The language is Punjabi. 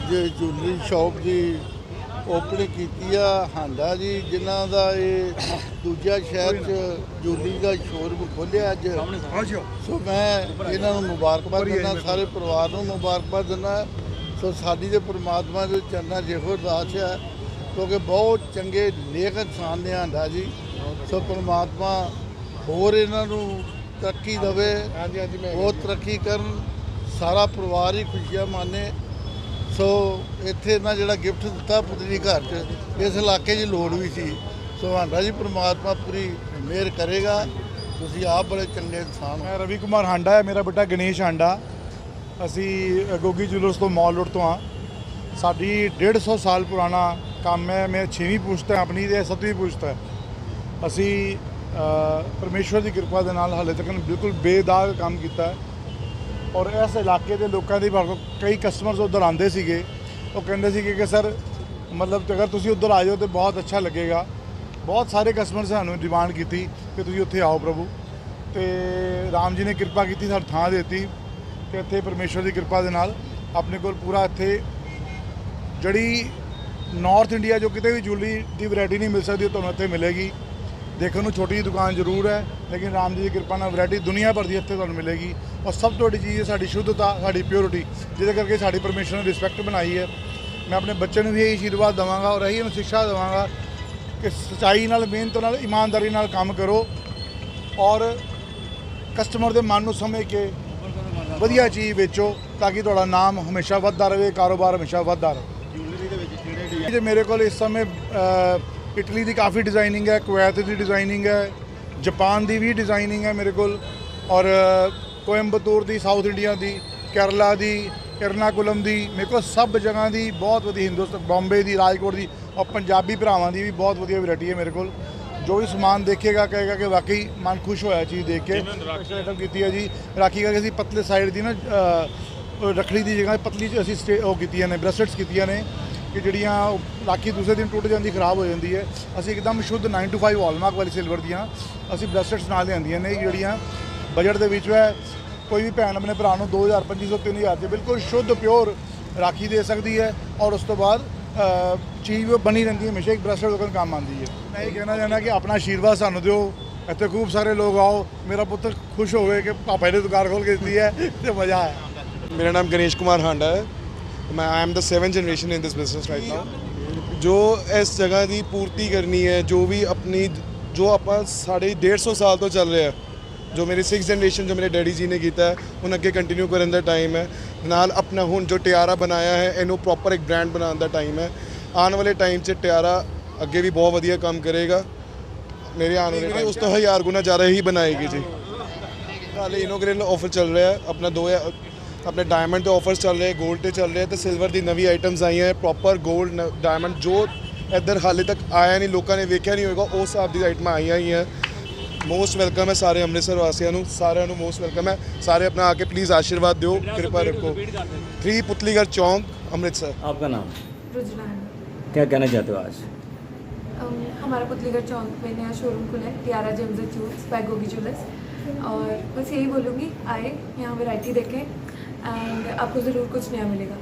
ਜੁਐਲਰੀ ਸ਼ਾਪ ਦੀ ਓਪਨਿੰਗ ਕੀਤੀ ਆ ਹਾਂਡਾ ਜੀ ਜਿਨ੍ਹਾਂ ਦਾ ਇਹ ਦੂਜਾ ਸ਼ਹਿਰ ਚ ਜੁਐਲਰੀ ਦਾ ਸ਼ੋਰੂਮ ਖੋਲ੍ਹਿਆ ਅੱਜ। ਸੋ ਮੈਂ ਇਹਨਾਂ ਨੂੰ ਮੁਬਾਰਕਬਾਦ ਦਿੰਦਾ ਸਾਰੇ ਪਰਿਵਾਰ ਨੂੰ ਮੁਬਾਰਕਬਾਦ ਦਿੰਦਾ। ਸੋ ਸਾਡੀ ਦੇ ਪ੍ਰਮਾਤਮਾ ਦੇ ਚਰਨਾਂ ਇਹੋ ਅਰਦਾਸ ਹੈ ਕਿਉਂਕਿ ਬਹੁਤ ਚੰਗੇ ਨੇਕ ਇਨਸਾਨ ਨੇ ਹਾਂਡਾ ਜੀ। ਸੋ ਪ੍ਰਮਾਤਮਾ ਹੋਰ ਇਹਨਾਂ ਨੂੰ ਤਰੱਕੀ ਦੇਵੇ ਹਾਂਜੀ ਹਾਂਜੀ ਮੈਂ ਬਹੁਤ ਤਰੱਕੀ ਕਰਨ ਸਾਰਾ ਪਰਿਵਾਰ ਹੀ ਖੁਸ਼ੀਆਂ ਮਾਨੇ ਸੋ ਇੱਥੇ ਨਾ ਜਿਹੜਾ ਗਿਫਟ ਦਿੱਤਾ ਪੁੱਤਰੀ ਘਰ 'ਚ ਇਸ ਇਲਾਕੇ 'ਚ ਲੋੜ ਵੀ ਸੀ। ਸੋ ਹਾਂਡਾ ਜੀ ਪ੍ਰਮਾਤਮਾ ਪੂਰੀ ਮਿਹਰ ਕਰੇਗਾ। ਤੁਸੀਂ ਆਪ ਬੜੇ ਚੰਗੇ ਇਨਸਾਨ ਹੋ। ਮੈਂ ਰਵੀ ਕੁਮਾਰ ਹਾਂਡਾ ਹੈ ਮੇਰਾ ਬੇਟਾ ਗਣੇਸ਼ ਹਾਂਡਾ। ਅਸੀਂ ਗੋਗੀ ਜੁਲਰਸ ਤੋਂ ਮਾਲ ਰੋਡ ਤੋਂ ਆ ਸਾਡੀ 150 ਸਾਲ ਪੁਰਾਣਾ ਕੰਮ ਹੈ। ਮੈਂ 6ਵੀਂ ਪੁਸ਼ਤ ਹੈ ਆਪਣੀ ਤੇ 7ਵੀਂ ਪੁਸ਼ਤ ਹੈ। ਅਸੀਂ ਅ, ਪਰਮੇਸ਼ਵਰ ਦੀ ਕਿਰਪਾ ਦੇ ਨਾਲ ਹਾਲੇ ਤੱਕ ਬਿਲਕੁਲ ਬੇਦਾਗ ਕੰਮ ਕੀਤਾ ਹੈ। ਔਰ ਇਸ ਇਲਾਕੇ ਦੇ ਲੋਕਾਂ ਦੀ ਸਾਡੇ ਕਈ ਕਸਟਮਰਸ ਉਧਰ ਆਉਂਦੇ ਸੀਗੇ। ਉਹ ਕਹਿੰਦੇ ਸੀਗੇ ਕਿ ਸਰ, ਮਤਲਬ ਅਗਰ ਤੁਸੀਂ ਉਧਰ ਆ ਜਾਓ ਤੇ ਬਹੁਤ ਅੱਛਾ ਲੱਗੇਗਾ। ਬਹੁਤ ਸਾਰੇ ਕਸਟਮਰ ਸਾਨੂੰ ਡਿਮਾਂਡ ਕੀਤੀ ਕਿ ਤੁਸੀਂ ਉੱਥੇ ਆਓ ਪ੍ਰਭੂ। ਤੇ ਰਾਮ ਜੀ ਨੇ ਕਿਰਪਾ ਕੀਤੀ ਸਾਨੂੰ ਥਾਂ ਦਿੱਤੀ ਤੇ ਇੱਥੇ ਪਰਮੇਸ਼ਵਰ ਦੀ ਕਿਰਪਾ ਦੇ ਨਾਲ ਆਪਣੇ ਕੋਲ ਪੂਰਾ ਇੱਥੇ ਜਿਹੜੀ ਨਾਰਥ ਇੰਡੀਆ ਜੋ ਕਿਤੇ ਵੀ ਜੁਐਲਰੀ ਦੀ ਵੈਰਾਈਟੀ ਨਹੀਂ ਮਿਲ ਸਕਦੀ, ਉਹ ਤੁਹਾਨੂੰ ਇੱਥੇ ਮਿਲੇਗੀ। ਦੇਖਣ ਨੂੰ ਛੋਟੀ ਜਿਹੀ ਦੁਕਾਨ ਜ਼ਰੂਰ ਹੈ ਲੇਕਿਨ ਰਾਮ ਜੀ ਦੀ ਕਿਰਪਾ ਨਾਲ ਵੈਰਾਈਟੀ ਦੁਨੀਆ ਭਰ ਦੀ ਇੱਥੇ ਤੁਹਾਨੂੰ ਮਿਲੇਗੀ। ਔਰ ਸਭ ਤੋਂ ਵੱਡੀ ਚੀਜ਼ ਹੈ ਸਾਡੀ ਸ਼ੁੱਧਤਾ ਸਾਡੀ ਪਿਓਰਿਟੀ ਜਿਹਦੇ ਕਰਕੇ ਸਾਡੀ ਪਰਮੇਸ਼ਰ ਨੇ ਰਿਸਪੈਕਟ ਬਣਾਈ ਹੈ। ਮੈਂ ਆਪਣੇ ਬੱਚੇ ਨੂੰ ਵੀ ਇਹ ਆਸ਼ੀਰਵਾਦ ਦਵਾਂਗਾ ਔਰ ਇਹੀ ਇਹਨੂੰ ਸਿੱਖਿਆ ਦਵਾਂਗਾ ਕਿ ਸਚਾਈ ਨਾਲ ਮਿਹਨਤ ਨਾਲ ਇਮਾਨਦਾਰੀ ਨਾਲ ਕੰਮ ਕਰੋ ਔਰ ਕਸਟਮਰ ਦੇ ਮਨ ਨੂੰ ਸਮਝ ਕੇ ਵਧੀਆ ਚੀਜ਼ ਵੇਚੋ ਤਾਂ ਕਿ ਤੁਹਾਡਾ ਨਾਮ ਹਮੇਸ਼ਾ ਵੱਧਦਾ ਰਹੇ ਕਾਰੋਬਾਰ ਹਮੇਸ਼ਾ ਵੱਧਦਾ ਰਹੇ। ਜੁਐਲਰੀ ਦੇ ਵਿੱਚ ਕਿਹੜੇ ਡਿਜ਼ਾਈਨ ਜੇ ਮੇਰੇ ਕੋਲ ਇਸ ਸਮੇਂ ਇਟਲੀ ਦੀ ਕਾਫੀ ਡਿਜ਼ਾਈਨਿੰਗ ਹੈ ਕੁਵੈਤ ਦੀ ਡਿਜ਼ਾਈਨਿੰਗ ਹੈ ਜਾਪਾਨ ਦੀ ਵੀ ਡਿਜ਼ਾਈਨਿੰਗ ਹੈ ਮੇਰੇ ਕੋਲ ਔਰ ਕੋਇੰਬਤੂਰ ਦੀ ਸਾਊਥ ਇੰਡੀਆ ਦੀ ਕੇਰਲਾ ਦੀ ਇਰਨਾਕੁਲਮ ਦੀ ਮੇਰੇ ਕੋਲ ਸਭ ਜਗ੍ਹਾ ਦੀ ਬਹੁਤ ਵਧੀਆ ਹਿੰਦੁਸਤਾਨ ਬੰਬੇ ਦੀ ਰਾਜਕੋਟ ਦੀ ਔਰ ਪੰਜਾਬੀ ਭਰਾਵਾਂ ਦੀ ਵੀ ਬਹੁਤ ਵਧੀਆ ਵੈਰਾਈਟੀ ਹੈ ਮੇਰੇ ਕੋਲ। ਜੋ ਵੀ ਸਮਾਨ ਦੇਖੇਗਾ ਕਹੇਗਾ ਕਿ ਵਾਕਈ ਮਨ ਖੁਸ਼ ਹੋਇਆ ਚੀਜ਼ ਦੇਖ ਕੇ। ਆਈਟਮ ਕੀਤੀ ਹੈ ਜੀ। ਰਾਖੀ ਕਰਕੇ ਅਸੀਂ ਪਤਲੇ ਸਾਈਡ ਦੀ ਨਾ ਰੱਖੜੀ ਦੀ ਜਗ੍ਹਾ ਪਤਲੀ ਚ ਅਸੀਂ ਸਟੇ- ਉਹ ਕੀਤੀਆਂ ਨੇ ਬ੍ਰੈਸਲੇਟਸ ਕੀਤੀਆਂ ਨੇ। ਕਿ ਜਿਹੜੀਆਂ ਰਾਖੀ ਦੂਸਰੇ ਦਿਨ ਟੁੱਟ ਜਾਂਦੀ, ਖਰਾਬ ਹੋ ਜਾਂਦੀ ਹੈ। ਅਸੀਂ ਇੱਕਦਮ ਸ਼ੁੱਧ 9 ਟੂ 5 ਵਾਲਮਾਰਕ ਵਾਲੀ ਸਿਲਵਰ ਦੀਆਂ, ਅਸੀਂ ਬ੍ਰੈਸਲੈਟਸ ਨਾਲ ਲਿਆਂਦੀਆਂ ਨੇ, ਜਿਹੜੀਆਂ ਬਜਟ ਦੇ ਵਿੱਚ ਹੈ। ਕੋਈ ਵੀ ਭੈਣ ਆਪਣੇ ਭਰਾ ਨੂੰ 2000 2500 3000 ਦੇ ਬਿਲਕੁਲ ਸ਼ੁੱਧ ਪਿਓਰ ਰਾਖੀ ਦੇ ਸਕਦੀ ਹੈ ਔਰ ਉਸ ਤੋਂ ਬਾਅਦ ਚੀਜ਼ ਬਣੀ ਰਹਿੰਦੀ ਹੈ, ਹਮੇਸ਼ਾ ਇੱਕ ਬ੍ਰੈਸਲੈਟ ਲੋਕਾਂ ਨੂੰ ਕੰਮ ਆਉਂਦੀ ਹੈ। ਮੈਂ ਇਹ ਕਹਿਣਾ ਚਾਹੁੰਦਾ ਕਿ ਆਪਣਾ ਆਸ਼ੀਰਵਾਦ ਸਾਨੂੰ ਦਿਓ। ਇੱਥੇ ਖੂਬ ਸਾਰੇ ਲੋਕ ਆਓ। ਮੇਰਾ ਪੁੱਤਰ ਖੁਸ਼ ਹੋਵੇ ਕਿ ਪਾਪਾ ਨੇ ਦੁਕਾਨ ਖੋਲ ਕੇ ਦਿੱਤੀ ਹੈ ਤੇ ਮਜ਼ਾ ਆਇਆ। ਮੇਰਾ ਨਾਮ ਗਣੇਸ਼ ਕੁਮਾਰ ਹਾਂਡਾ ਹੈ। ਮੈਂ I am the seven generation in this business right now ਜੋ ਇਸ ਜਗ੍ਹਾ ਦੀ ਪੂਰਤੀ ਕਰਨੀ ਹੈ, ਜੋ ਵੀ ਆਪਣੀ, ਜੋ ਆਪਾਂ ਸਾਡੇ 150 ਸਾਲ ਤੋਂ ਚੱਲ ਰਿਹਾ, ਜੋ ਮੇਰੀ ਸਿਕਸ ਜਨਰੇਸ਼ਨ ਜੋ ਮੇਰੇ ਡੈਡੀ ਜੀ ਨੇ ਕੀਤਾ ਹੁਣ ਅੱਗੇ ਕੰਟੀਨਿਊ ਕਰਨ ਦਾ ਟਾਈਮ ਹੈ। ਨਾਲ ਆਪਣਾ ਹੁਣ ਜੋ ਟਿਆਰਾ ਬਣਾਇਆ ਹੈ, ਇਹਨੂੰ ਪ੍ਰੋਪਰ ਇੱਕ ਬ੍ਰਾਂਡ ਬਣਾਉਣ ਦਾ ਟਾਈਮ ਹੈ। ਆਉਣ ਵਾਲੇ ਟਾਈਮ 'ਚ ਟਿਆਰਾ ਅੱਗੇ ਵੀ ਬਹੁਤ ਵਧੀਆ ਕੰਮ ਕਰੇਗਾ। ਮੇਰੇ ਆਉਣ ਵਾਲੇ ਉਸ ਤੋਂ ਹਜ਼ਾਰ ਗੁਣਾ ਜ਼ਿਆਦਾ ਹੀ ਬਣਾਏਗੀ ਜੀ। ਹਾਲੇ ਇਨੋਗ੍ਰੇਲ ਆਫਰ ਚੱਲ ਰਿਹਾ ਆਪਣਾ 2000 ਆਪਣੇ ਡਾਇਮੰਡ ਤੇ ਆਫਰਸ ਚੱਲ ਰਹੇ 골ਡ ਤੇ ਚੱਲ ਰਹੇ ਤੇ ਸਿਲਵਰ ਦੀ ਨਵੀਂ ਆਈਟਮਸ ਆਈਆਂ ਪ੍ਰੋਪਰ 골ਡ ਡਾਇਮੰਡ ਜੋ ਇੱਧਰ ਹਾਲੇ ਤੱਕ ਆਇਆ ਨਹੀਂ ਲੋਕਾਂ ਨੇ ਵੇਖਿਆ ਨਹੀਂ ਹੋਏਗਾ ਉਸ ਆਪ ਦੀ ਆਈਟਮਾਂ ਆਈਆਂ ਹੀ ਆ ਮੋਸਟ ਵੈਲਕਮ ਹੈ ਸਾਰੇ ਅੰਮ੍ਰਿਤਸਰ ਵਾਸੀਆਂ ਨੂੰ ਸਾਰਿਆਂ ਨੂੰ ਮੋਸਟ ਵੈਲਕਮ ਹੈ। ਸਾਰੇ ਆਪਣਾ ਆ ਕੇ ਪਲੀਜ਼ ਆਸ਼ੀਰਵਾਦ ਦਿਓ ਕਿਰਪਾ ਰੱਖੋ। 3 ਪੁਤਲੀਗਰ ਚੌਂਕ ਅੰਮ੍ਰਿਤਸਰ। ਆਪਕਾ ਨਾਮ? रुझान क्या कहना चाहते हो आज um, हमारा पुतलीगढ़ चौक में नया शोरूम खुला है Tiara Gems and Jewels by Gogi jewellers और बस यही बोलूँगी आए यहाँ वैरायटी देखें एंड आपको ज़रूर कुछ नया मिलेगा